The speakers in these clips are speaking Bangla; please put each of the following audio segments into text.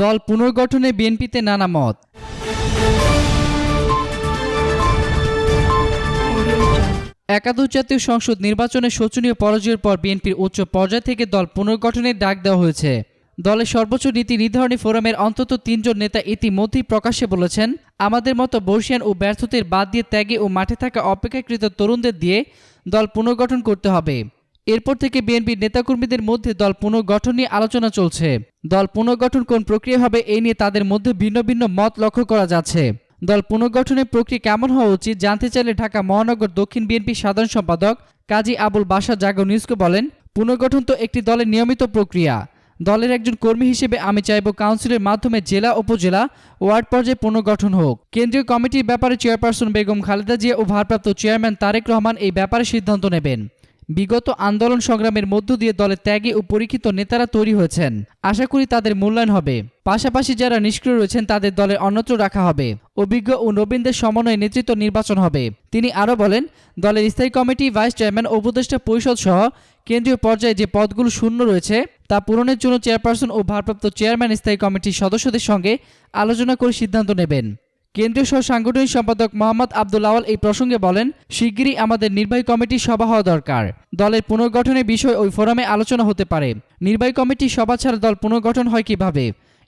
দল পুনর্গঠনে বিএনপিতে নানা মত। একাদশ জাতীয় সংসদ নির্বাচনে শোচনীয় পরাজয়ের পর বিএনপির উচ্চ পর্যায় থেকে দল পুনর্গঠনের ডাক দেওয়া হয়েছে। দলের সর্বোচ্চ নীতি নির্ধারণী ফোরামের অন্তত তিনজন নেতা ইতিমধ্যেই প্রকাশ্যে বলেছেন, আমাদের মতো বর্ষিয়ান ও ব্যর্থদের বাদ দিয়ে ত্যাগে ও মাঠে থাকা অপেক্ষাকৃত তরুণদের দিয়ে দল পুনর্গঠন করতে হবে। এরপর থেকে বিএনপির নেতাকর্মীদের মধ্যে দল পুনর্গঠন নিয়ে আলোচনা চলছে। দল পুনর্গঠন কোন প্রক্রিয়া হবে এই নিয়ে তাদের মধ্যে ভিন্ন ভিন্ন মত লক্ষ্য করা যাচ্ছে। দল পুনর্গঠনের প্রক্রিয়া কেমন হওয়া উচিত জানতে চাইলে ঢাকা মহানগর দক্ষিণ বিএনপি সাধারণ সম্পাদক কাজী আবুল বাসা জাগো নিউজকে বলেন, পুনর্গঠন তো একটি দলের নিয়মিত প্রক্রিয়া। দলের একজন কর্মী হিসেবে আমি চাইব কাউন্সিলের মাধ্যমে জেলা, উপজেলা, ওয়ার্ড পর্যায়ে পুনর্গঠন হোক। কেন্দ্রীয় কমিটির ব্যাপারে চেয়ারপারসন বেগম খালেদা জিয়া ও ভারপ্রাপ্ত চেয়ারম্যান তারেক রহমান এই ব্যাপারে সিদ্ধান্ত নেবেন। বিগত আন্দোলন সংগ্রামের মধ্য দিয়ে দলে ত্যাগী ও পরীক্ষিত নেতারা তৈরি হয়েছেন। আশা করি তাদের মূল্যায়ন হবে। পাশাপাশি যারা নিষ্ক্রিয় রয়েছেন, তাদের দলে অন্যত্র রাখা হবে। অভিজ্ঞ ও নবীনদের সমন্বয়ে নেতৃত্ব নির্বাচন হবে। তিনি আরও বলেন, দলের স্থায়ী কমিটি, ভাইস চেয়ারম্যান ও উপদেষ্টা পরিষদ সহ কেন্দ্রীয় পর্যায়ে যে পদগুলো শূন্য রয়েছে, তা পূরণের জন্য চেয়ারপারসন ও ভারপ্রাপ্ত চেয়ারম্যান স্থায়ী কমিটির সদস্যদের সঙ্গে আলোচনা করে সিদ্ধান্ত নেবেন। কেন্দ্রীয় সহ সাংগঠনিক সম্পাদক মোহাম্মদ আব্দুল আওয়াল এই প্রসঙ্গে বলেন, শিগগিরই আমাদের নির্বাহী কমিটির সভা হওয়া দরকার। দলের পুনর্গঠনের বিষয় ওই ফোরামে আলোচনা হতে পারে। নির্বাহী কমিটির সভা ছাড়া দল পুনর্গঠন হয় কীভাবে?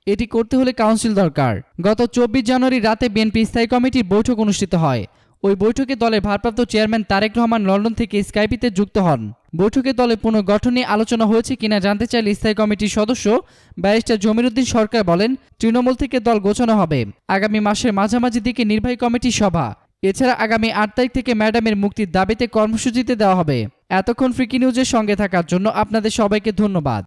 এটি করতে হলে কাউন্সিল দরকার। গত চব্বিশ জানুয়ারি রাতে বিএনপি স্থায়ী কমিটির বৈঠক অনুষ্ঠিত হয়। ওই বৈঠকে দলের ভারপ্রাপ্ত চেয়ারম্যান তারেক রহমান লন্ডন থেকে স্কাইপিতে যুক্ত হন। বৈঠকে দলের পুনর্গঠন আলোচনা হয়েছে কিনা জানতে চাইলে স্থায়ী কমিটির সদস্য ব্যারিস্টার জমির উদ্দিন সরকার বলেন, তৃণমূল থেকে দল গোছানো হবে। আগামী মাসের মাঝামাঝি দিকে নির্বাহী কমিটির সভা। এছাড়া আগামী আট তারিখ থেকে ম্যাডামের মুক্তির দাবিতে কর্মসূচিতে দেওয়া হবে। এতক্ষণ ফ্রিকি নিউজের সঙ্গে থাকার জন্য আপনাদের সবাইকে ধন্যবাদ।